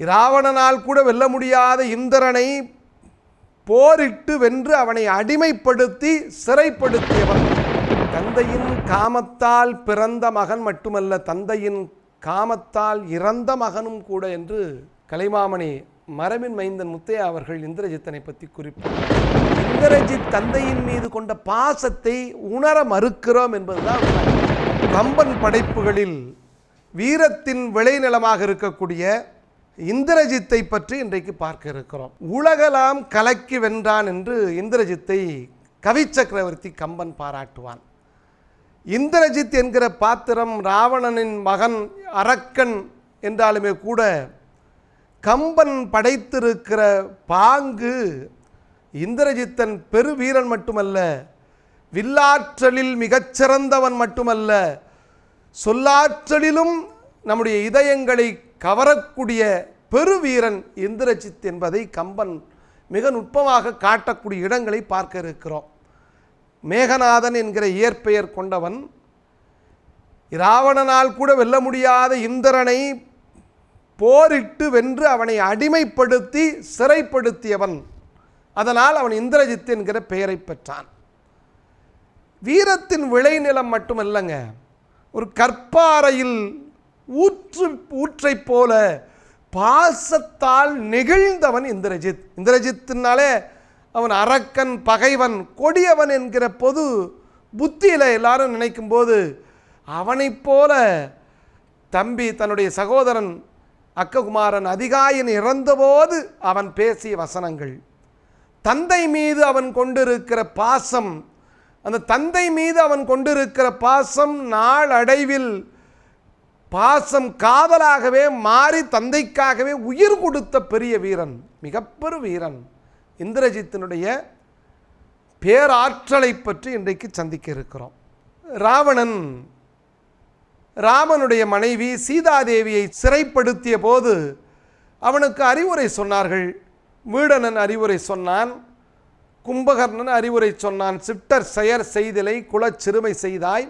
இராவணனால் கூட வெல்ல முடியாத இந்திரனை போரிட்டு வென்று அவனை அடிமைப்படுத்தி சிறைப்படுத்தியவன். தந்தையின் காமத்தால் பிறந்த மகன் மட்டுமல்ல தந்தையின் காமத்தால் இறந்த மகனும் கூட என்று கலைமாமணி மரபின் மைந்தன் முத்தையா அவர்கள் இந்திரஜித்தனை பற்றி குறிப்பிட்டார். இந்திரஜித் தந்தையின் மீது கொண்ட பாசத்தை உணர மறுக்கிறோம் என்பதுதான் கம்பன் படைப்புகளில் வீரத்தின் விளைநிலமாக இருக்கக்கூடிய இந்திரஜித்தை பற்றி இன்றைக்கு பார்க்க இருக்கிறோம். உலகலாம் கலக்கி வென்றான் என்று இந்திரஜித்தை கவி சக்கரவர்த்தி கம்பன் பாராட்டுவான். இந்திரஜித் என்கிற பாத்திரம் ராவணனின் மகன் அரக்கன் என்றாலுமே கூட கம்பன் படைத்திருக்கிற பாங்கு இந்திரஜித்தன் பெருவீரன் மட்டுமல்ல வில்லாற்றலில் மிகச்சிறந்தவன் மட்டுமல்ல சொல்லாற்றலிலும் நம்முடைய இதயங்களை கவரக்கூடிய பெருவீரன் இந்திரஜித் என்பதை கம்பன் மிக நுட்பமாக காட்டக்கூடிய இடங்களை பார்க்க இருக்கிறோம். மேகநாதன் என்கிற இயற்பெயர் கொண்டவன் இராவணனால் கூட வெல்ல முடியாத இந்திரனை போரிட்டு வென்று அவனை அடிமைப்படுத்தி சிறைப்படுத்தியவன். அதனால் அவன் இந்திரஜித் என்கிற பெயரை பெற்றான். வீரத்தின் விளைநிலம் மட்டுமல்லங்க ஒரு கற்பாறையில் ஊற்று ஊற்றைப் போல பாசத்தால் நெகிழ்ந்தவன் இந்திரஜித். இந்திரஜித்னாலே அவன் அரக்கன் பகைவன் கொடியவன் என்கிற பொது புத்தியில் எல்லாரும் நினைக்கும்போது அவனைப் போல தம்பி தன்னுடைய சகோதரன் அக்ககுமாரன் அதிகாயன் இறந்தபோது அவன் பேசிய வசனங்கள். தந்தை மீது அவன் கொண்டிருக்கிற பாசம் அந்த தந்தை மீது அவன் கொண்டிருக்கிற பாசம் நாளடைவில் பாசம் காதலாகவே மாறி தந்தைக்காகவே உயிர் கொடுத்த பெரிய வீரன் மிகப்பெரு வீரன் இந்திரஜித்தினுடைய பேராற்றலை பற்றி இன்றைக்கு சந்திக்க இருக்கிறோம். ராவணன் ராமனுடைய மனைவி சீதாதேவியை சிறைப்படுத்திய போது அவனுக்கு அறிவுரை சொன்னார்கள். வீடனன் அறிவுரை சொன்னான் கும்பகர்ணன் அறிவுரை சொன்னான் சிட்டர் செயற் செய்தலை குலச் சிறுமை செய்தாய்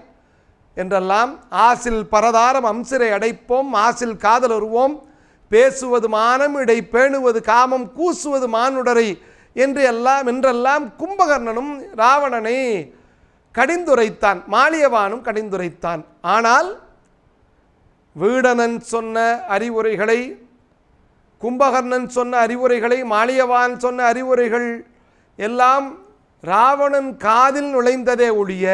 என்றெல்லாம் ஆசில் பரதாரம் அம்சரை அடைப்போம் ஆசில் காதலுருவோம் பேசுவது மானம் இடை பேணுவது காமம் கூசுவது மானுடரை என்று எல்லாம் என்றெல்லாம் கும்பகர்ணனும் ராவணனை கடிந்துரைத்தான் மாலியவானும் கடிந்துரைத்தான். ஆனால் வீடனன் சொன்ன அறிவுரைகளை கும்பகர்ணன் சொன்ன அறிவுரைகளை மாலியவான் சொன்ன அறிவுரைகள் எல்லாம் ராவணன் காதில் நுழைந்ததே ஒழிய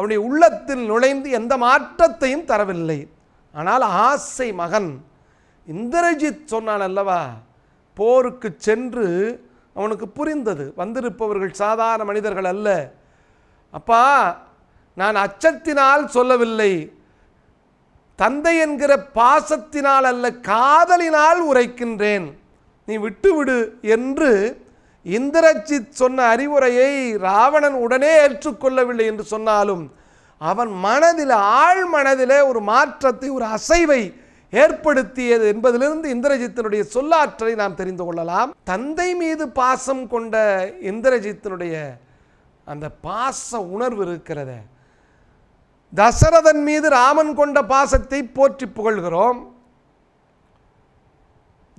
அவனுடைய உள்ளத்தில் நுழைந்து எந்த மாற்றத்தையும் தரவில்லை. ஆனால் ஆசை மகன். இந்திரஜித் சொன்னான் அல்லவா போருக்கு சென்று அவனுக்கு புரிந்தது. வந்திருப்பவர்கள் சாதாரண மனிதர்கள் அல்ல. அப்பா நான் அச்சத்தினால் சொல்லவில்லை. தந்தை என்கிற பாசத்தினால் அல்ல காதலினால் உரைக்கின்றேன். நீ விட்டுவிடு என்று இந்திரஜித் சொன்ன அறிவுரையை ராவணன் உடனே ஏற்றுக்கொள்ளவில்லை என்று சொன்னாலும் அவன் மனதில் ஆழ் மனதிலே ஒரு மாற்றத்தை ஒரு அசைவை ஏற்படுத்தியது என்பதிலிருந்து இந்திரஜித்தினுடைய சொல்லாற்றலை நாம் தெரிந்து கொள்ளலாம். தந்தை மீது பாசம் கொண்ட இந்திரஜித்தினுடைய அந்த பாச உணர்வு இருக்கிறத. தசரதன் மீது ராமன் கொண்ட பாசத்தை போற்றி புகழ்கிறோம்.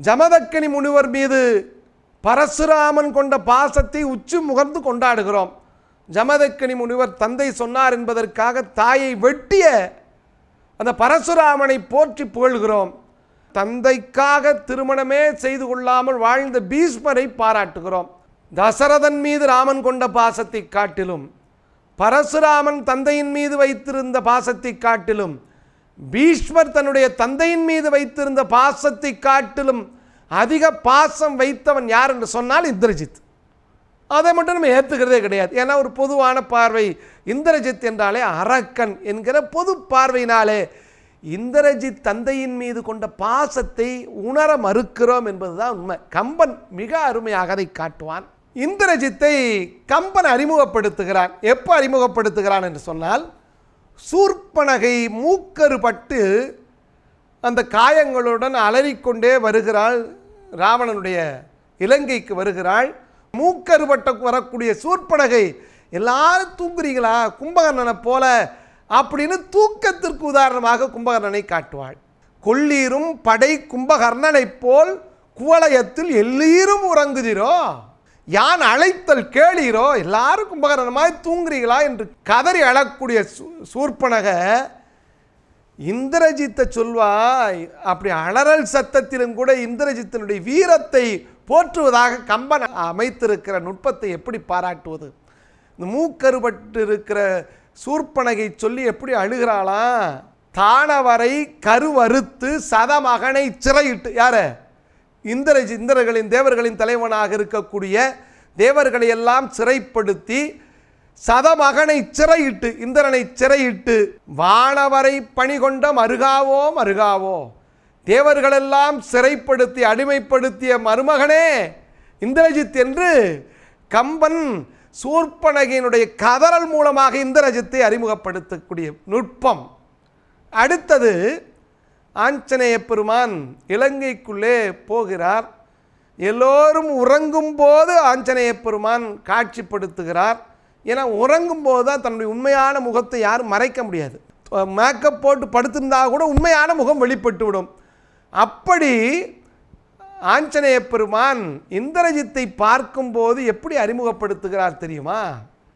ஜமதக்கனி முனிவர் மீது பரசுராமன் கொண்ட பாசத்தை உச்சி முகர்ந்து கொண்டாடுகிறோம். ஜமதக்கனி முனிவர் தந்தை சொன்னார் என்பதற்காக தாயை வெட்டிய அந்த பரசுராமனை போற்றி புகழ்கிறோம். தந்தைக்காக திருமணமே செய்து கொள்ளாமல் வாழ்ந்த பீஷ்மரை பாராட்டுகிறோம். தசரதன் மீது ராமன் கொண்ட பாசத்தை காட்டிலும் பரசுராமன் தந்தையின் மீது வைத்திருந்த பாசத்தை காட்டிலும் பீஷ்மர் தன்னுடைய தந்தையின் மீது வைத்திருந்த பாசத்தை காட்டிலும் அதிக பாசம் வைத்தவன் யார் என்று சொன்னால் இந்திரஜித். அதை மட்டும் நம்ம ஏற்றுக்கிறதே கிடையாது. ஏன்னா ஒரு பொதுவான பார்வை இந்திரஜித் என்றாலே அரக்கன் என்கிற பொது பார்வையினாலே இந்திரஜித் தந்தையின் மீது கொண்ட பாசத்தை உணர மறுக்கிறோம் என்பதுதான் உண்மை. கம்பன் மிக அருமையாக அதை காட்டுவான். இந்திரஜித்தை கம்பன் அறிமுகப்படுத்துகிறான். எப்போ அறிமுகப்படுத்துகிறான் என்று சொன்னால் சூர்ப்பனகை மூக்கறுபட்டு அந்த காயங்களுடன் அலறிக்கொண்டே வருகிறாள் ராவணனுடைய இலங்கைக்கு வருகிறாள். மூக்கறுபட்ட வரக்கூடிய சூர்ப்பனகை எல்லாரும் தூங்குறீங்களா? கும்பகர்ணனை போல அப்படின்னு தூக்கத்திற்கு உதாரணமாக கும்பகர்ணனை காட்டுவாள். கொள்ளீரும் படை கும்பகர்ணனைப் போல் குவளையத்தில் எல்லீரும் உறங்குதிரோ யான் அழைத்தல் கேளீரோ? எல்லாரும் கும்பகர்ணமாய் தூங்குறீங்களா? என்று கதறி அழக்கூடிய சூ- சூர்ப்பனக இந்திரஜித்தை சொல்வாய் அப்படி அலறல் சத்தத்திலும் கூட இந்திரஜித்தனுடைய வீரத்தை போற்றுவதாக கம்பன் அமைத்திருக்கிற நுட்பத்தை எப்படி பாராட்டுவது? இந்த மூக்கருபட்டு இருக்கிற சூர்பனகை சொல்லி எப்படி அழுகிறாளாம் தானவரை கருவறுத்து சதமகனை சிறையிட்டு யார? இந்திரஜி இந்திரர்களின் தேவர்களின் தலைவனாக இருக்கக்கூடிய தேவர்களையெல்லாம் சிறைப்படுத்தி சதமகனை சிறையிட்டு இந்திரனை சிறையிட்டு வானவரை பணிகொண்ட மருகாவோ மருகாவோ. தேவர்களெல்லாம் சிறைப்படுத்தி அடிமைப்படுத்திய மருமகனே இந்திரஜித் என்று கம்பன் சூர்ப்பனகையினுடைய கதறல் மூலமாக இந்திரஜித்தை அறிமுகப்படுத்தக்கூடிய நுட்பம். அடுத்தது ஆஞ்சநேய பெருமான் இலங்கைக்குள்ளே போகிறார். எல்லோரும் உறங்கும் போது ஆஞ்சநேய பெருமான் காட்சிப்படுத்துகிறார். ஏன்னா உறங்கும் போது தான் தன்னுடைய உண்மையான முகத்தை யாரும் மறைக்க முடியாது. மேக்கப் போட்டு படுத்திருந்தா கூட உண்மையான முகம் வெளிப்பட்டு விடும். அப்படி ஆஞ்சநேய பெருமான் இந்திரஜித்தை பார்க்கும்போது எப்படி அறிமுகப்படுத்துகிறார் தெரியுமா?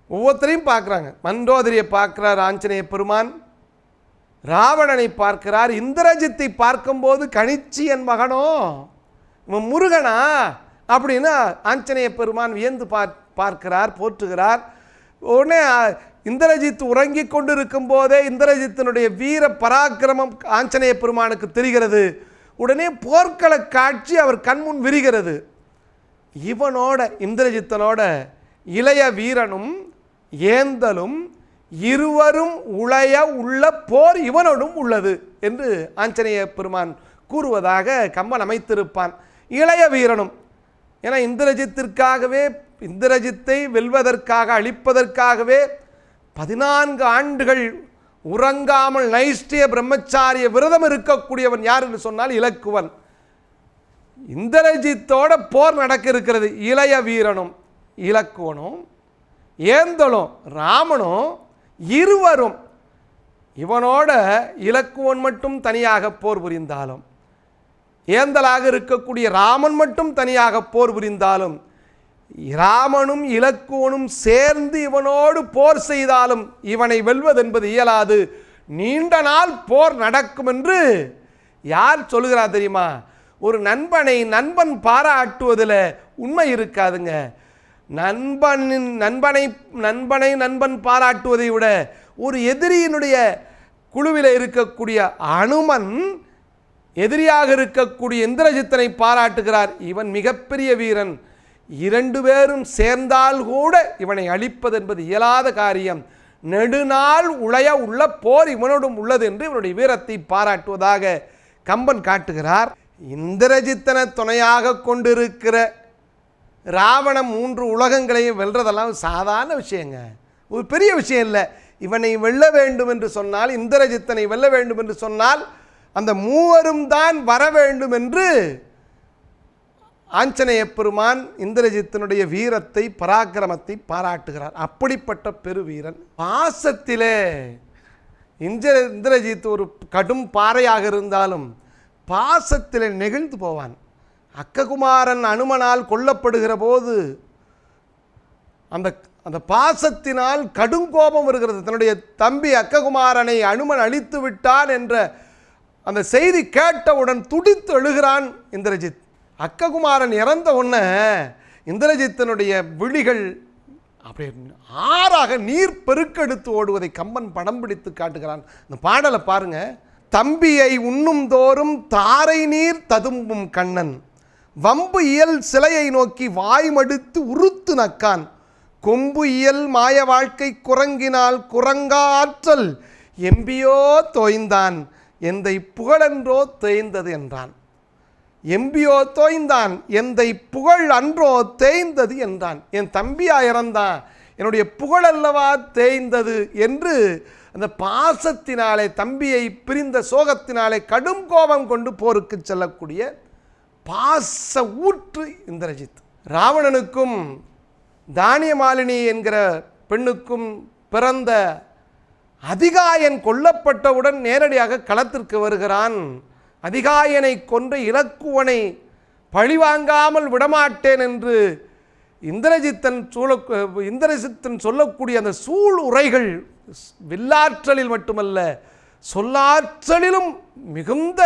ஒவ்வொருத்தரையும் பார்க்குறாங்க. மண்டோதரியை பார்க்குறார் ஆஞ்சநேய பெருமான். ராவணனை பார்க்கிறார். இந்திரஜித்தை பார்க்கும்போது கணிச்சியன் மகனோ முருகனா? அப்படின்னு ஆஞ்சநேய பெருமான் வியந்து பார்க்கிறார் போற்றுகிறார். உடனே இந்திரஜித் உறங்கிக் கொண்டிருக்கும் போதே இந்திரஜித்தினுடைய வீர பராக்கிரமம் ஆஞ்சநேய பெருமானுக்கு தெரிகிறது. உடனே போர்க்கள காட்சி அவர் கண்முன் விரிகிறது. இவனோட இந்திரஜித்தனோட இளைய வீரனும் ஏந்தலும் இருவரும் உளைய உள்ள போர் இவனோடும் உள்ளது என்று ஆஞ்சநேய பெருமான் கூறுவதாக கம்பன் அமைத்திருப்பான். இளைய வீரனும் ஏன்னா இந்திரஜித்திற்காகவே இந்திரஜித்தை வெல்வதற்காக அழிப்பதற்காகவே பதினான்கு ஆண்டுகள் உறங்காமல் நைஷ்டிய பிரம்மச்சாரிய விரதம் இருக்கக்கூடியவன் யார் என்று சொன்னால் இலக்குவன். இந்திரஜித்தோட போர் நடக்க இருக்கிறது இளைய வீரனும் இலக்குவனும் ஏந்தலும் ராமனும் இருவரும். இவனோட இலக்குவன் மட்டும் தனியாக போர் புரிந்தாலும் ஏந்தலாக இருக்கக்கூடிய ராமன் மட்டும் தனியாக போர் புரிந்தாலும் ராமனும் இலக்குவனும் சேர்ந்து இவனோடு போர் செய்தாலும் இவனை வெல்வதென்பது இயலாது. நீண்ட நாள் போர் நடக்கும் என்று யார் சொல்லுகிறார் தெரியுமா? ஒரு நண்பனை நண்பன் பாராட்டுவதில் உண்மை இருக்காதுங்க. நண்பனின் நண்பனை நண்பனை நண்பன் பாராட்டுவதை விட ஒரு எதிரியினுடைய குழுவில் இருக்கக்கூடிய அனுமன் எதிரியாக இருக்கக்கூடிய இந்திரஜித்தனை பாராட்டுகிறார். இவன் மிகப்பெரிய வீரன். இரண்டு பேரும் சேர்ந்தால் கூட இவனை அழிப்பது என்பது இயலாத காரியம். நெடுநாள் உளைய உள்ள போர் இவனோடும் உள்ளது என்று இவனுடைய வீரத்தை பாராட்டுவதாக கம்பன் காட்டுகிறார். இந்திரஜித்தனை துணையாக கொண்டிருக்கிற ராவணம் மூன்று உலகங்களையும் வெல்றதெல்லாம் சாதாரண விஷயங்க. ஒரு பெரிய விஷயம் இல்லை. இவனை வெல்ல வேண்டும் என்று சொன்னால் இந்திரஜித்தனை வெல்ல வேண்டும் என்று சொன்னால் அந்த மூவரும் தான் வர வேண்டும் என்று ஆஞ்சநேய பெருமான் இந்திரஜித்தனுடைய வீரத்தை பராக்கிரமத்தை பாராட்டுகிறார். அப்படிப்பட்ட பெருவீரன் பாசத்திலே இந்திர இந்திரஜித் ஒரு கடும் பாறையாக இருந்தாலும் பாசத்திலே நெகிழ்ந்து போவான். அக்ககுமாரன் அனுமனால் கொல்லப்படுகிற போது அந்த அந்த பாசத்தினால் கடும் கோபம் வருகிறது. தன்னுடைய தம்பி அக்ககுமாரனை அனுமன் அழித்து விட்டான் என்ற அந்த செய்தி கேட்டவுடன் துடித்து எழுகிறான் இந்திரஜித். அக்ககுமாரன் இறந்த உடனே இந்திரஜித்தனுடைய விழிகள் அப்படியே ஆறாக நீர் பெருக்கெடுத்து ஓடுவதை கம்பன் படம் பிடித்து காட்டுகிறான். இந்த பாடலை பாருங்க. தம்பியை உண்ணும் தோறும் தாரை நீர் ததும்பும் கண்ணன். வம்பு இயல் சிலையை நோக்கி வாய் மடுத்து உறுத்து நக்கான். கொம்பு இயல் மாய வாழ்க்கை குரங்கினால் குரங்காற்றல் எம்பியோ தோய்ந்தான். எந்தை புகழென்றோ தேய்ந்தது என்றான். எம்பியோ தோய்ந்தான். எந்தை புகழ் அன்றோ தேய்ந்தது என்றான். என் தம்பியா இறந்தான் என்னுடைய புகழ் அல்லவா தேய்ந்தது என்று அந்த பாசத்தினாலே தம்பியை பிரிந்த சோகத்தினாலே கடும் கோபம் கொண்டு போருக்கு செல்லக்கூடிய பாச ஊற்று இந்திரஜித். ராவணனுக்கும் தானியமாலினி என்கிற பெண்ணுக்கும் பிறந்த அதிகாயன் கொல்லப்பட்டவுடன் நேரடியாக களத்திற்கு வருகிறான். அதிகாயனை கொன்ற இலக்குவனை பழிவாங்காமல் விடமாட்டேன் என்று இந்திரஜித்தன் சூழ இந்திரஜித்தன் சொல்லக்கூடிய அந்த சூழ் உரைகள் வில்லாற்றலில் மட்டுமல்ல சொல்லாற்றலிலும் மிகுந்த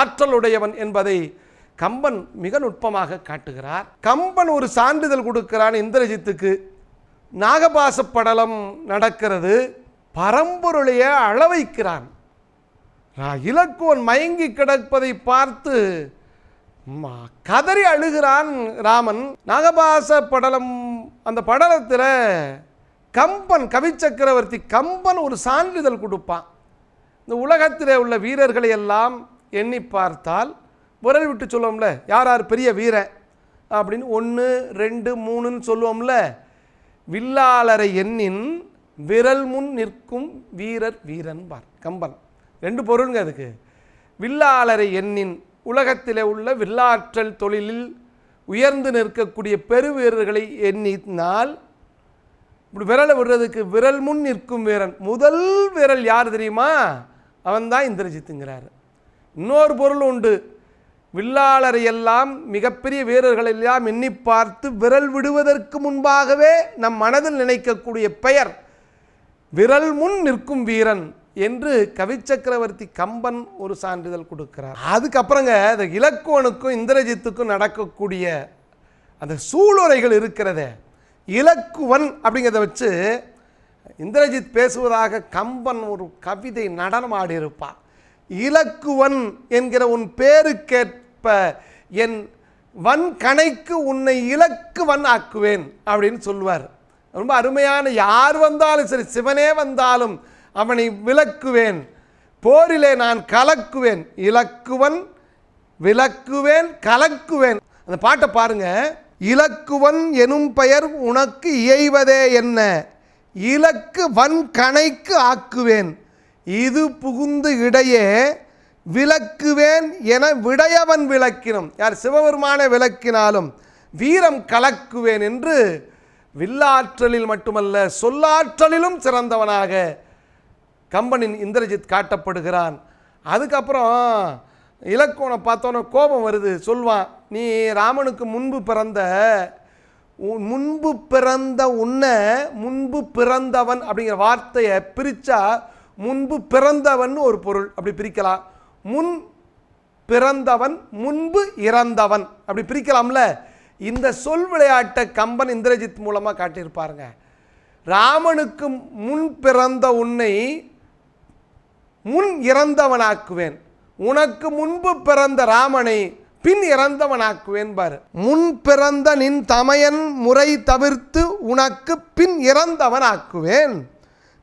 ஆற்றலுடையவன் என்பதை கம்பன் மிக நுட்பமாக காட்டுகிறார். கம்பன் ஒரு சான்றிதழ் கொடுக்கிறான் இந்திரஜித்துக்கு. நாகபாச படலம் நடக்கிறது. பரம்பொருளைய அளவைக்கிறான். இலக்குவன் மயங்கி கிடப்பதை பார்த்து ம- கதறி அழுகிறான் ராமன். நாகபாச படலம் அந்த படலத்தில் கம்பன் கவிச்சக்கரவர்த்தி கம்பன் ஒரு சான்றிதழ் கொடுப்பான். இந்த உலகத்தில் உள்ள வீரர்களை எல்லாம் எண்ணி பார்த்தால் விரல் விட்டு சொல்லுவோம்ல யார் யார் பெரிய வீரன் அப்படின்னு ஒன்று ரெண்டு மூணுன்னு சொல்லுவோம்ல. வில்லாளரை எண்ணின் விரல் முன் நிற்கும் வீரர் வீரன் பார் கம்பன். ரெண்டு பொருளுங்க அதுக்கு. வில்லாளரை எண்ணின் உலகத்திலே உள்ள வில்லாற்றல் தொழிலில் உயர்ந்து நிற்கக்கூடிய பெருவீரர்களை எண்ணினால் இப்படி விரலை விடுறதுக்கு விரல் முன் நிற்கும் வீரன் முதல் விரல் யார் தெரியுமா? அவன்தான் இந்திரஜித்துங்கிறாரு. இன்னொரு பொருள் உண்டு. வில்லாளரை எல்லாம் மிகப்பெரிய வீரர்கள் எல்லாம் எண்ணி பார்த்து விரல் விடுவதற்கு முன்பாகவே நம் மனதில் நினைக்கக்கூடிய பெயர் விரல் முன் நிற்கும் வீரன். என்று கவிச்சக்கரவர்த்தி கம்பன் ஒரு சான்றிதழ் கொடுக்கிறார். அதுக்கப்புறங்க அந்த இலக்குவனுக்கும் இந்திரஜித்துக்கும் நடக்கக்கூடிய அந்த சூளுரைகள் இருக்கிறதே இலக்குவன் அப்படிங்கிறத வச்சு இந்திரஜித் பேசுவதாக கம்பன் ஒரு கவிதை நடனம் ஆடியிருப்பார் இலக்குவன் என்கிற உன் பேருக்கேற்ப என் வன் கணைக்கு உன்னை இலக்குவன் ஆக்குவேன் அப்படின்னு சொல்லுவார். ரொம்ப அருமையான யார் வந்தாலும் சரி சிவனே வந்தாலும் அவனை விளக்குவேன் போரிலே நான் கலக்குவேன். இலக்குவன் விளக்குவேன் கலக்குவேன். அந்த பாட்டை பாருங்க. இலக்குவன் எனும் பெயர் உனக்கு இயைவதே என்ன? இலக்கு வன் கணைக்கு ஆக்குவேன். இது புகுந்து இடையே விளக்குவேன் என விடையவன் விளக்கினும். யார் சிவபெருமானை விளக்கினாலும் வீரம் கலக்குவேன் என்று வில்லாற்றலில் மட்டுமல்ல சொல்லாற்றலிலும் சிறந்தவனாக கம்பனின் இந்திரஜித் காட்டப்படுகிறான். அதுக்கப்புறம் இலக்கோனை பார்த்தோன்னே கோபம் வருது. சொல்வான் நீ ராமனுக்கு முன்பு பிறந்த முன்பு பிறந்த உன்னை முன்பு பிறந்தவன் அப்படிங்கிற வார்த்தையை பிரித்தா முன்பு பிறந்தவன் ஒரு பொருள். அப்படி பிரிக்கலாம். முன் பிறந்தவன் முன்பு இறந்தவன் அப்படி பிரிக்கலாம்ல. இந்த சொல் விளையாட்டை கம்பன் இந்திரஜித் மூலமாக காட்டியிருப்பாருங்க. ராமனுக்கு முன் பிறந்த உன்னை முன் இறந்தவனாக்குவேன். உனக்கு முன்பு பிறந்த ராமனை பின் இறந்தவனாக்குவேன் பாரு. முன் பிறந்த நின் தமையன் முறை தவிர்த்து உனக்கு பின் இறந்தவனாக்குவேன்.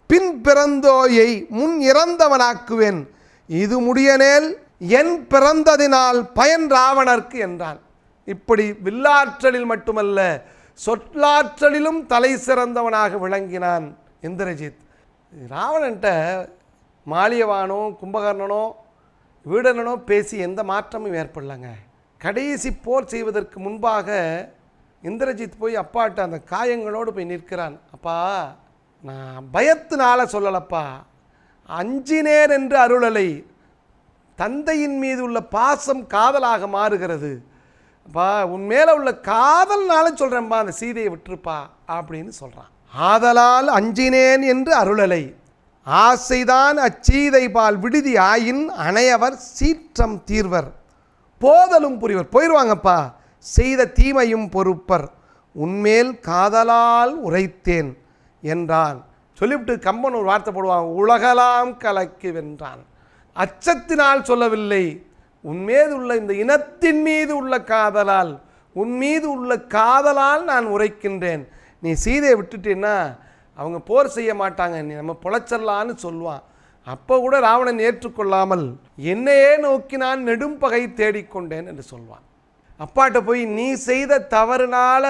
பின் பிறந்தோயை முன் இறந்தவனாக்குவேன். இது முடியனேல் என் பிறந்ததினால் பயன் ராவணர்க்கு என்றான். இப்படி வில்லாற்றலில் மட்டுமல்ல சொற்லாற்றலிலும் தலை சிறந்தவனாக விளங்கினான் இந்திரஜித். ராவணன்ட்ட மாலியவானோ கும்பகர்ணனோ வீடனனோ பேசி எந்த மாற்றமும் ஏற்படலைங்க. கடைசி போர் செய்வதற்கு முன்பாக இந்திரஜித் போய் அப்பாட்ட அந்த காயங்களோடு போய் நிற்கிறான். அப்பா நான் பயத்தினால சொல்லலப்பா. அஞ்சினேன் என்று அருளலை. தந்தையின் மீது உள்ள பாசம் காதலாக மாறுகிறது. அப்பா உன் மேலே உள்ள காதல்னால சொல்கிறேன்ப்பா அந்த சீதையை விட்டுருப்பா அப்படின்னு சொல்கிறான் ஆதலால் அஞ்சினேன் என்று அருளலை. ஆசைதான் அச்சீதை பால் விடுதி ஆயின் அணையவர் சீற்றம் தீர்வர். போதலும் புரிவர். போயிடுவாங்கப்பா செய்த தீமையும் பொறுப்பர். உன்மேல் காதலால் உரைத்தேன் என்றான். சொல்லிவிட்டு கம்பன் ஒரு வார்த்தை போடுவான். உலகலாம் கலக்கி வென்றான். அச்சத்தினால் சொல்லவில்லை. உன்மீது உள்ள இந்த இனத்தின் மீது உள்ள காதலால் உன் மீது உள்ள காதலால் நான் உரைக்கின்றேன். நீ சீதையை விட்டுட்டேன்னா அவங்க போர் செய்ய மாட்டாங்க. நீ நம்ம பொழைச்சிடலான்னு சொல்லுவான். அப்போ கூட ராவணன் ஏற்றுக்கொள்ளாமல் என்னையே நோக்கி நான் நெடும் பகை தேடிக்கொண்டேன் என்று சொல்வான். அப்பாட்ட போய் நீ செய்த தவறுனால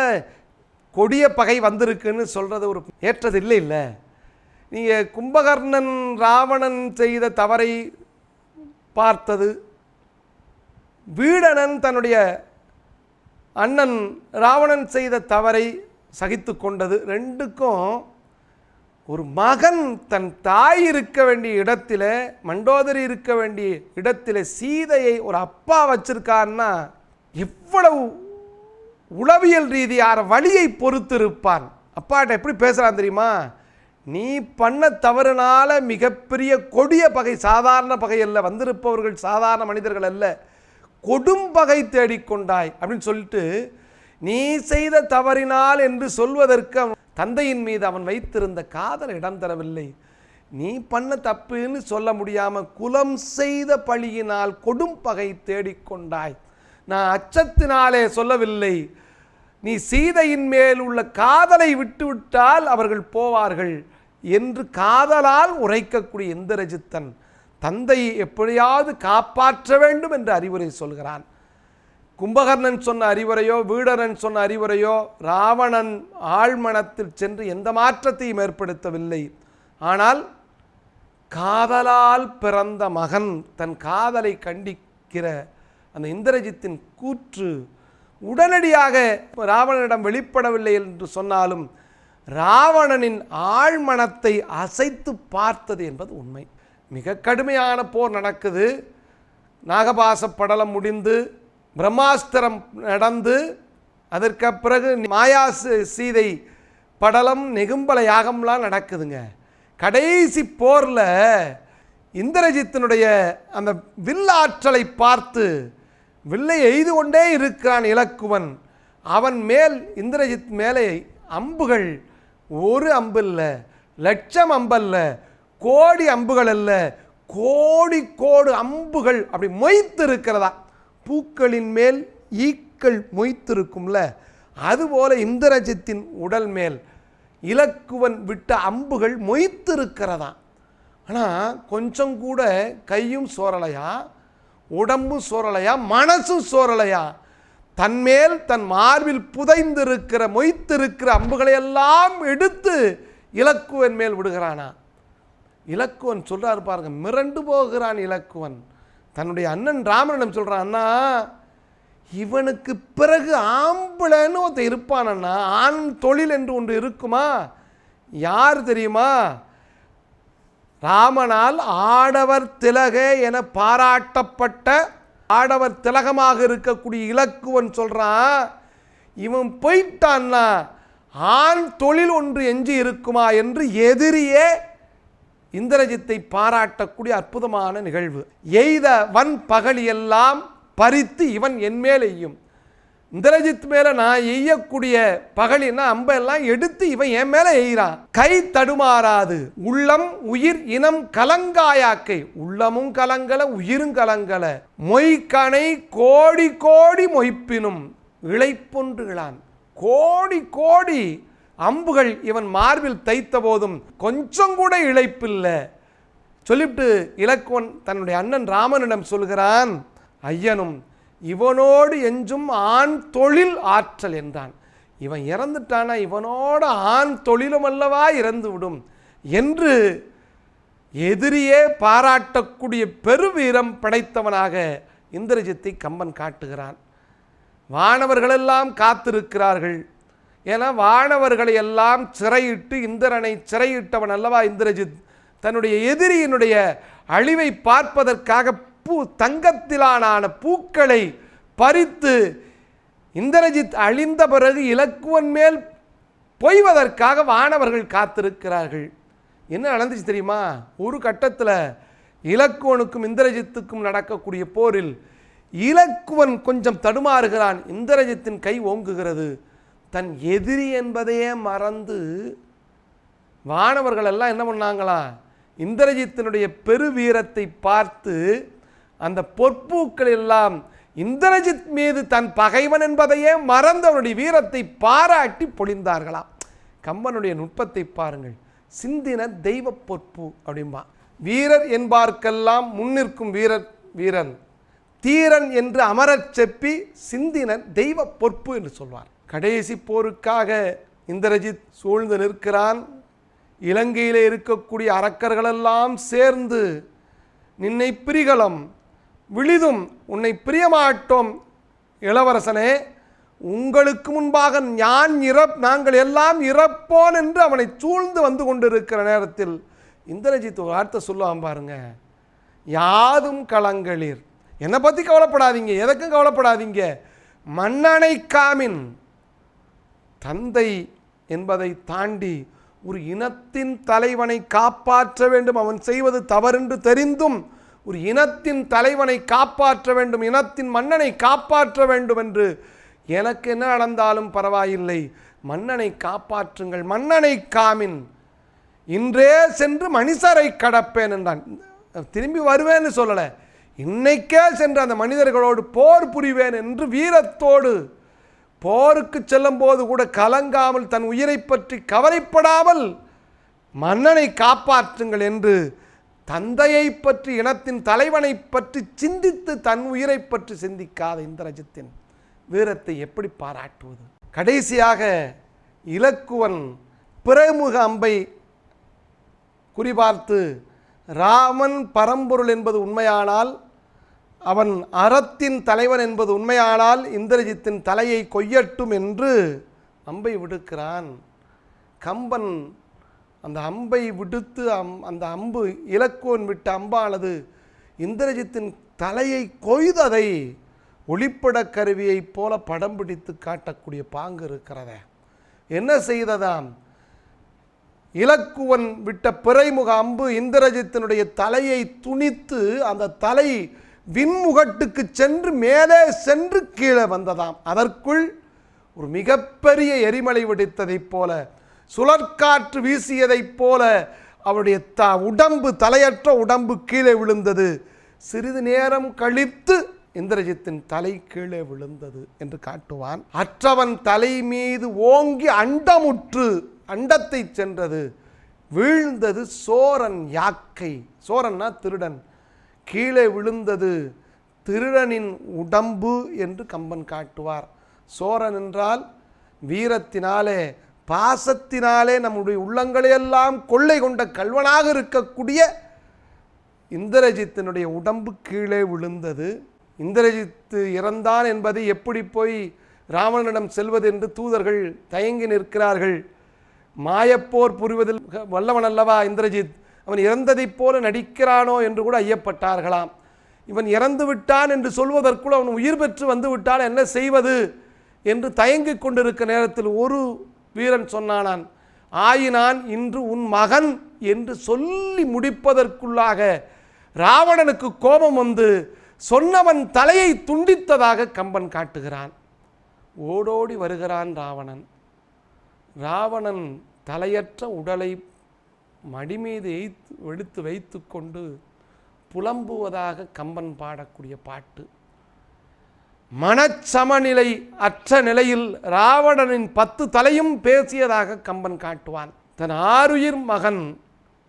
கொடிய பகை வந்திருக்குன்னு சொல்கிறது ஒரு ஏற்றது இல்லை இல்லை. நீங்கள் கும்பகர்ணன் ராவணன் செய்த தவறை பார்த்தது வீடணன் தன்னுடைய அண்ணன் ராவணன் செய்த தவறை சகித்து கொண்டது ரெண்டுக்கும் ஒரு மகன் தன் தாய் இருக்க வேண்டிய இடத்துல மண்டோதரி இருக்க வேண்டிய இடத்துல சீதையை ஒரு அப்பா வச்சிருக்கான்னா எவ்வளவு உளவியல் ரீதியான வழியை பொறுத்து இருப்பான் அப்பாட்ட எப்படி பேசுகிறான் தெரியுமா? நீ பண்ண தவறுனால மிகப்பெரிய கொடிய பகை சாதாரண பகை அல்ல வந்திருப்பவர்கள் சாதாரண மனிதர்கள் அல்ல கொடும் பகை தேடிக்கொண்டாய். அப்படின்னு சொல்லிட்டு நீ செய்த தவறினால் என்று சொல்வதற்கு அவன் தந்தையின் மீது அவன் வைத்திருந்த காதல் இடம் தரவில்லை. நீ பண்ண தப்புன்னு சொல்ல முடியாம குலம் செய்த பழியினால் கொடும் பகை தேடிக்கொண்டாய் நான் அச்சத்தினாலே சொல்லவில்லை. நீ சீதையின் மேல் உள்ள காதலை விட்டுவிட்டால் அவர்கள் போவார்கள் என்று காதலால் உரைக்கக்கூடிய இந்திரஜித்தன் தந்தையை எப்படியாவது காப்பாற்ற வேண்டும் என்று அறிவுரை சொல்கிறான். கும்பகர்ணன் சொன்ன அறிவுரையோ வீடரன் சொன்ன அறிவுரையோ ராவணன் ஆழ்மனத்தில் சென்று எந்த மாற்றத்தையும் ஏற்படுத்தவில்லை. ஆனால் காதலால் பிறந்த மகன் தன் காதலை கண்டிக்கிற அந்த இந்திரஜித்தின் கூற்று உடனடியாக ராவணனிடம் வெளிப்படவில்லை என்று சொன்னாலும் ராவணனின் ஆழ்மனத்தை அசைத்து பார்த்தது என்பது உண்மை. மிக கடுமையான போர் நடக்குது. நாகபாச படலம் முடிந்து பிரம்மாஸ்திரம் நடந்து அதற்கு பிறகு மாயா சீ- சீதை படலம் நெகும்பல யாகம்லாம் நடக்குதுங்க. கடைசி போரில் இந்திரஜித்தினுடைய அந்த வில்லாற்றலை பார்த்து வில்லை எய்து கொண்டே இருக்கிறான் இலக்குவன். அவன் மேல் இந்திரஜித் மேலே அம்புகள். ஒரு அம்பு இல்லை லட்சம் அம்பல்ல கோடி அம்புகள் அல்ல கோடி கோடு அம்புகள் அப்படி மொய்த்து இருக்கிறதா? பூக்களின் மேல் ஈக்கள் மொய்த்திருக்கும்ல அதுபோல இந்திரஜித்தின் உடல் மேல் இலக்குவன் விட்ட அம்புகள் மொய்த்திருக்கிறதா? ஆனால் கொஞ்சம் கூட கையும் சோரலையா? உடம்பும் சோரலையா? மனசும் சோரலையா? தன்மேல் தன் மார்பில் புதைந்திருக்கிற மொய்த்திருக்கிற அம்புகளை எல்லாம் எடுத்து இலக்குவன் மேல் விடுகிறானா? இலக்குவன் சொல்கிறார் பாருங்க மிரண்டு போகிறான் இலக்குவன். தன்னுடைய அண்ணன் ராமனிடம் சொல்கிறான் அண்ணா இவனுக்கு பிறகு ஆம்பளைன்னு ஒருத்தன் இருப்பானண்ணா ஆண் தொழில் என்று ஒன்று இருக்குமா? யார் தெரியுமா? ராமனால் ஆடவர் திலக என பாராட்டப்பட்ட ஆடவர் திலகமாக இருக்கக்கூடிய இலக்குவன் சொல்கிறான் இவன் போயிட்டான்னா ஆண் தொழில் ஒன்று எஞ்சி இருக்குமா? என்று எதிரியே இந்திரஜித்தை பாராட்டக்கூடிய அற்புதமான நிகழ்வு. எய்த வன் பகலியெல்லாம் பறித்து இவன் என்மேல் எய்யும். இந்திரஜித் மேலே நான் எய்யக்கூடிய பகலின்னா அம்பெல்லாம் எடுத்து இவன் என் மேல எய்கிறான். கை தடுமாறாது. உள்ளம் உயிர் இனம் கலங்காயாக்கை. உள்ளமும் கலங்கல உயிரும் கலங்கல. மொய்கனை கோடி கோடி மொய்ப்பினும் இழைப்பொன்றுகளான் கோடி கோடி அம்புகள் இவன் மார்பில் தைத்த போதும் கொஞ்சம் கூட இழைப்பில்லை. சொல்லிவிட்டு இலக்குவன் தன்னுடைய அண்ணன் ராமனிடம் சொல்கிறான் ஐயனும் இவனோடு எஞ்சும் ஆண் தொழில் ஆற்றல் என்றான். இவன் இறந்துட்டானா? இவனோட ஆண் தொழிலும் அல்லவா இறந்து விடும் என்று எதிரியே பாராட்டக்கூடிய பெருவீரம் படைத்தவனாக இந்திரஜித்தை கம்பன் காட்டுகிறான். வானவர்களெல்லாம் காத்திருக்கிறார்கள். ஏன்னா வானவர்களை எல்லாம் சிறையிட்டு இந்திரனை சிறையிட்டவன் அல்லவா இந்திரஜித்? தன்னுடைய எதிரியினுடைய அழிவை பார்ப்பதற்காக பூ தங்கத்திலான பூக்களை பறித்து இந்திரஜித் அழிந்த பிறகு இலக்குவன் மேல் பொய்வதற்காக வானவர்கள் காத்திருக்கிறார்கள். என்ன நடந்துச்சு தெரியுமா? ஒரு கட்டத்தில் இலக்குவனுக்கும் இந்திரஜித்துக்கும் நடக்கக்கூடிய போரில் இலக்குவன் கொஞ்சம் தடுமாறுகிறான். இந்திரஜித்தின் கை ஓங்குகிறது. தன் எதிரி என்பதையே மறந்து வானவர்கள் எல்லாம் என்ன பண்ணாங்களா? இந்திரஜித்தினுடைய பெருவீரத்தை பார்த்து அந்த பொற்பூக்கள் எல்லாம் இந்திரஜித் மீது தன் பகைவன் என்பதையே மறந்து அவனுடைய வீரத்தை பாராட்டி பொழிந்தார்களாம். கம்பனுடைய நுட்பத்தை பாருங்கள். சிந்தின தெய்வ பொற்பு அப்படிம்பா. வீரர் என்பார்க்கெல்லாம் முன்னிற்கும் வீரர் வீரன். தீரன் என்று அமரச் செப்பி சிந்தின தெய்வ பொற்பு என்று சொல்வார். கடைசி போருக்காக இந்திரஜித் சூழ்ந்து நிற்கிறான். இலங்கையில் இருக்கக்கூடிய அரக்கர்களெல்லாம் சேர்ந்து நின்னை பிரிகலம் விழிதும் உன்னை பிரியமாட்டோம். இளவரசனே உங்களுக்கு முன்பாக நான் இறப் நாங்கள் எல்லாம் இறப்போன் என்று அவனை சூழ்ந்து வந்து கொண்டிருக்கிற நேரத்தில் இந்திரஜித் ஒரு வார்த்தை சொல்லுவான் பாருங்க. யாதும் களங்களிர் என்னை பற்றி கவலைப்படாதீங்க எதற்கும் கவலைப்படாதீங்க. மன்னனை காமின் தந்தை என்பதை தாண்டி ஒரு இனத்தின் தலைவனை காப்பாற்ற வேண்டும். அவன் செய்வது தவறென்று தெரிந்தும் ஒரு இனத்தின் தலைவனை காப்பாற்ற வேண்டும். இனத்தின் மன்னனை காப்பாற்ற வேண்டும் என்று எனக்கு என்ன நடந்தாலும் பரவாயில்லை. மன்னனை காப்பாற்றுங்கள். மன்னனை காமின். இன்றே சென்று மனிதரை கடப்பேன் என்றான். திரும்பி வருவேன்னு சொல்லலை. இன்னைக்கே சென்று அந்த மனிதர்களோடு போர் புரிவேன் என்று வீரத்தோடு போருக்கு செல்லும்போது கூட கலங்காமல் தன் உயிரை பற்றி கவலைப்படாமல் மன்னனை காப்பாற்றுங்கள் என்று தந்தையை பற்றி இனத்தின் தலைவனை பற்றி சிந்தித்து தன் உயிரை பற்றி சிந்திக்காத இந்திரஜித்தின் வீரத்தை எப்படி பாராட்டுவது? கடைசியாக இலக்குவன் பிறமுக அம்பை குறிபார்த்து ராமன் பரம்பொருள் என்பது உண்மையானால் அவன் அறத்தின் தலைவன் என்பது உண்மையானால் இந்திரஜித்தின் தலையை கொய்யட்டும் என்று அம்பை விடுக்கிறான். கம்பன் அந்த அம்பை விடுத்து அம் அந்த அம்பு இலக்குவன் விட்ட அம்பானது இந்திரஜித்தின் தலையை கொய்ததை ஒளிப்படக் கருவியைப் போல படம் பிடித்து காட்டக்கூடிய பாங்கு இருக்கிறத. என்ன செய்ததாம்? இலக்குவன் விட்ட பிறைமுக அம்பு இந்திரஜித்தினுடைய தலையை துணித்து அந்த தலை விண்முகட்டுக்கு சென்று மேலே சென்று கீழே வந்ததாம். அதற்குள் ஒரு மிகப்பெரிய எரிமலை வெடித்ததைப் போல சுழற்காற்று வீசியதைப் போல அவருடைய த உடம்பு தலையற்ற உடம்பு கீழே விழுந்தது. சிறிது நேரம் கழித்து இந்திரஜித்தின் தலை கீழே விழுந்தது என்று காட்டுவான். அற்றவன் தலை மீது ஓங்கி அண்டமுற்று அண்டத்தை சென்றது. வீழ்ந்தது சோரன் யாக்கை. சோரன்னா திருடன். கீழே விழுந்தது திருடனின் உடம்பு என்று கம்பன் காட்டுவார். சோரன் என்றால் வீரத்தினாலே பாசத்தினாலே நம்முடைய உள்ளங்களையெல்லாம் கொள்ளை கொண்ட கல்வனாக இருக்கக்கூடிய இந்திரஜித்தினுடைய உடம்பு கீழே விழுந்தது. இந்திரஜித்து இறந்தான் என்பதை எப்படி போய் ராவணனிடம் செல்வது என்று தூதர்கள் தயங்கி நிற்கிறார்கள். மாயப்போர் புரிவதில் வல்லவன் அல்லவா இந்திரஜித்? அவன் இறந்ததைப் போல நடிக்கிறானோ என்று கூட ஐயப்பட்டார்களாம். இவன் இறந்து விட்டான் என்று சொல்வதற்குள் அவன் உயிர் பெற்று வந்து விட்டால் என்ன செய்வது என்று தயங்கிக் கொண்டிருக்க நேரத்தில் ஒரு வீரன் சொன்னானான் ஆயினான் இன்று உன் மகன் என்று சொல்லி முடிப்பதற்குள்ளாக ராவணனுக்கு கோபம் வந்து சொன்னவன் தலையை துண்டித்ததாக கம்பன் காட்டுகிறான். ஓடோடி வருகிறான் ராவணன். ராவணன் தலையற்ற உடலை மடி மீது எய்த்து எடுத்து வைத்து கொண்டு புலம்புவதாக கம்பன் பாடக்கூடிய பாட்டு. மனச்சமநிலை அற்ற நிலையில் ராவணனின் பத்து தலையும் பேசியதாக கம்பன் காட்டுவான். தன் ஆருயிர் மகன்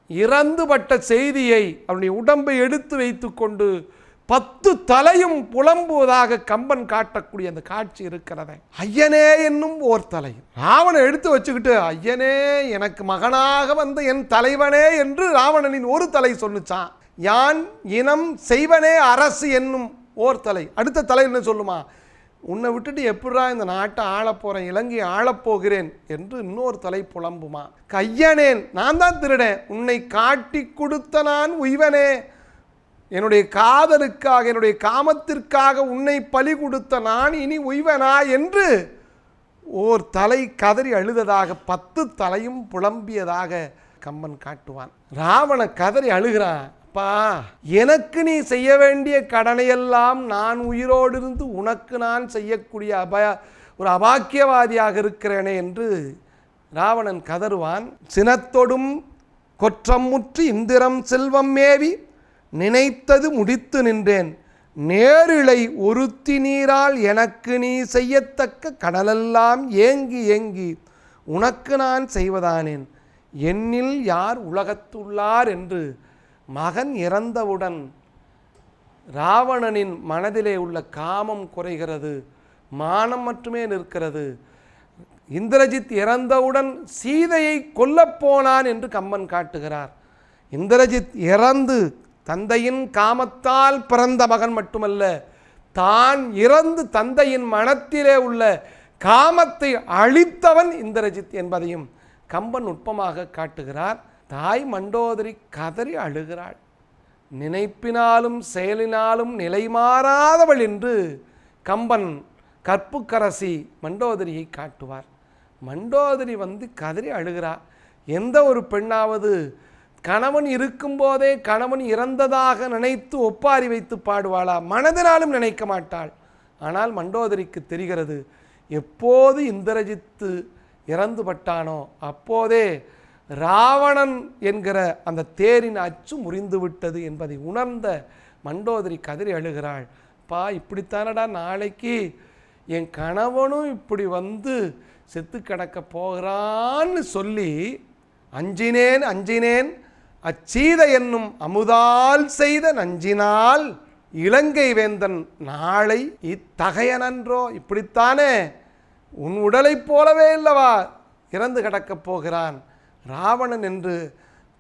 இறந்துபட்ட செய்தியை அவனுடைய உடம்பை எடுத்து வைத்துக்கொண்டு பத்து தலையும் புலம்புவதாக கம்பன் காட்டக்கூடிய அந்த காட்சி இருக்கிறத. ஐயனே என்னும் ஓர் தலை. ராவணன் எடுத்து வச்சுக்கிட்டு ஐயனே எனக்கு மகனாக வந்த என் தலைவனே என்று ராவணனின் ஒரு தலை சொல்லுச்சான் யான் இனம் செய்வனே அரசு என்னும் ஓர் தலை. அடுத்த தலை என்ன சொல்லுமா? உன்னை விட்டுட்டு எப்படா இந்த நாட்டை ஆளப் போகிறேன் இலங்கையை ஆளப்போகிறேன் என்று இன்னொரு தலை புலம்புமா? கையனேன் நான் தான் திருடேன். உன்னை காட்டி கொடுத்த நான் உய்வனே. என்னுடைய காதலுக்காக என்னுடைய காமத்திற்காக உன்னை பலி கொடுத்த நான் இனி உய்வனா என்று ஓர் தலை கதறி அழுததாக பத்து தலையும் புலம்பியதாக கம்பன் காட்டுவான். ராவண கதறி அழுகிறான் அப்பா எனக்கு நீ செய்ய வேண்டிய கடனையெல்லாம் நான் உயிரோடு இருந்து உனக்கு நான் செய்யக்கூடிய அபய ஒரு அபாக்கியவாதியாக இருக்கிறேனே என்று ராவணன் கதறுவான். சினத்தொடும் கொற்றமுற்று இந்திரம் செல்வம் மேவி நினைத்தது முடித்து நின்றேன். நேரிழை ஒருத்தி நீரால் எனக்கு நீ செய்யத்தக்க கடலெல்லாம் ஏங்கி ஏங்கி உனக்கு நான் செய்வதானேன். என்னில் யார் உலகத்துள்ளார் என்று மகன் இறந்தவுடன் ராவணனின் மனதிலே உள்ள காமம் குறைகிறது மானம் மட்டுமே நிற்கிறது. இந்திரஜித் இறந்தவுடன் சீதையை கொல்லப்போனான் என்று கம்மன் காட்டுகிறார். இந்திரஜித் இறந்து தந்தையின் காமத்தால் பிறந்த மகன் மட்டுமல்ல தான் இறந்து தந்தையின் மனத்திலே உள்ள காமத்தை அழித்தவன் இந்திரஜித் என்பதையும் கம்பன் நுட்பமாக காட்டுகிறார். தாய் மண்டோதரி கதறி அழுகிறாள். நினைப்பினாலும் செயலினாலும் நிலை மாறாதவள் என்று கம்பன் கற்புக்கரசி மண்டோதரியை காட்டுவார். மண்டோதரி வந்து கதறி அழுகிறா. எந்த ஒரு பெண்ணாவது கணவன் இருக்கும்போதே கணவன் இறந்ததாக நினைத்து ஒப்பாரி வைத்து பாடுவாளா? மனதினாலும் நினைக்க மாட்டாள். ஆனால் மண்டோதரிக்கு தெரிகிறது எப்போது இந்திரஜித்து இறந்து பட்டானோ அப்போதே ராவணன் என்கிற அந்த தேரின் அச்சு முறிந்து விட்டது என்பதை உணர்ந்த மண்டோதரி கதறி அழுகிறாள். பா இப்படித்தானடா நாளைக்கு என் கணவனும் இப்படி வந்து செத்து கிடக்க போகிறான்னு சொல்லி அஞ்சினேன் அஞ்சினேன் அச்சீத என்னும் அமுதால் செய்த நஞ்சினால் இலங்கை வேந்தன் நாளை இத்தகையனன்றோ? இப்படித்தானே? உன் உடலைப் போலவே இல்லவா? இறந்து கிடக்கப் போகிறான். ராவணன் என்று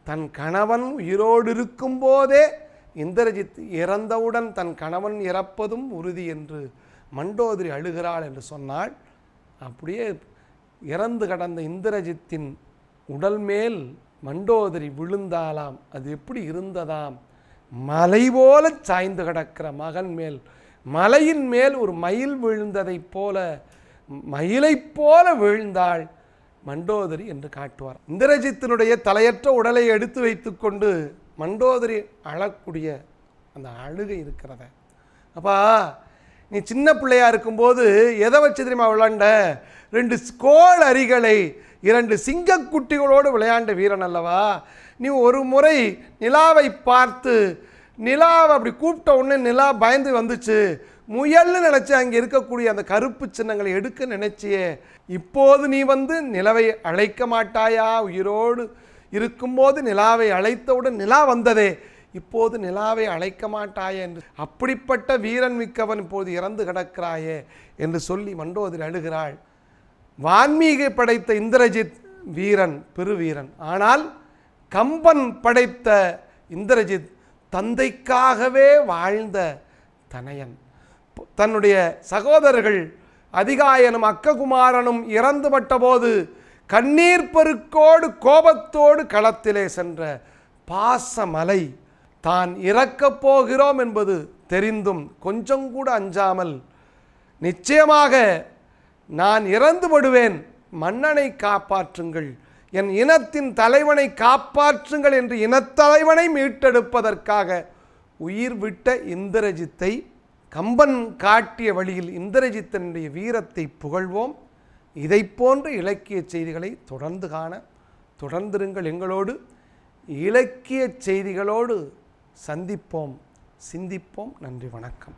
தன் கணவன் உயிரோடு இருக்கும்போதே இந்திரஜித் இறந்தவுடன் தன் கணவன் இறப்பதும் உறுதி என்று மண்டோதரி அழுகிறாள் என்று சொன்னாள். அப்படியே இறந்து கடந்த இந்திரஜித்தின் உடல் மேல் மண்டோதரி விழுந்தாலாம் அது எப்படி இருந்ததாம்? மலை போல சாய்ந்து கிடக்கிற மகன் மேல் மலையின் மேல் ஒரு மயில் விழுந்ததைப் போல மயிலைப் போல விழுந்தாள் மண்டோதரி என்று காட்டுவார். இந்திரஜித்தினுடைய தலையற்ற உடலை எடுத்து வைத்துக்கொண்டு மண்டோதரி அழக்கூடிய அந்த அழுகை இருக்கிறத. அப்பா நீ சின்ன பிள்ளையா இருக்கும்போது எதை வச்சு தெரியுமா விளாண்ட? ரெண்டு கோள் அரிகளை இரண்டு சிங்கக்குட்டிகளோடு விளையாண்ட வீரன் அல்லவா? நீ ஒரு முறை நிலாவை பார்த்து நிலாவை அப்படி கூப்பிட்ட உடனே நிலா பயந்து வந்துச்சு. முயல்னு நினச்சி அங்கே இருக்கக்கூடிய அந்த கருப்பு சின்னங்களை எடுக்க நினைச்சியே. இப்போது நீ வந்து நிலவை அழைக்க மாட்டாயா? உயிரோடு இருக்கும்போது நிலாவை அழைத்தவுடன் நிலா வந்ததே. இப்போது நிலாவை அழைக்க மாட்டாயே என்று அப்படிப்பட்ட வீரன் மிக்கவன் இப்போது இறந்து கிடக்கிறாயே என்று சொல்லி மண்டோதரி அழுகிறாள். வான்மீகை படைத்த இந்திரஜித் வீரன் பெருவீரன். ஆனால் கம்பன் படைத்த இந்திரஜித் தந்தைக்காகவே வாழ்ந்த தனையன். தன்னுடைய சகோதரர்கள் அதிகாயனும் அக்ககுமாரனும் இறந்துபட்ட போது கண்ணீர் பெருக்கோடு கோபத்தோடு களத்திலே சென்ற பாசமலை தான் இறக்கப் போகிறோம் என்பது தெரிந்தும் கொஞ்சம் கூட அஞ்சாமல் நிச்சயமாக நான் இறந்து விடுவேன். மன்னனை காப்பாற்றுங்கள். என் இனத்தின் தலைவனை காப்பாற்றுங்கள் என்று இனத்தலைவனை மீட்டெடுப்பதற்காக உயிர் விட்ட இந்திரஜித்தை கம்பன் காட்டிய வழியில் இந்திரஜித்தனுடைய வீரத்தை புகழ்வோம். இதை போன்ற இலக்கிய செய்திகளை தொடர்ந்து காண தொடர்ந்திருங்கள் எங்களோடு. இலக்கிய செய்திகளோடு சந்திப்போம். சிந்திப்போம். நன்றி வணக்கம்.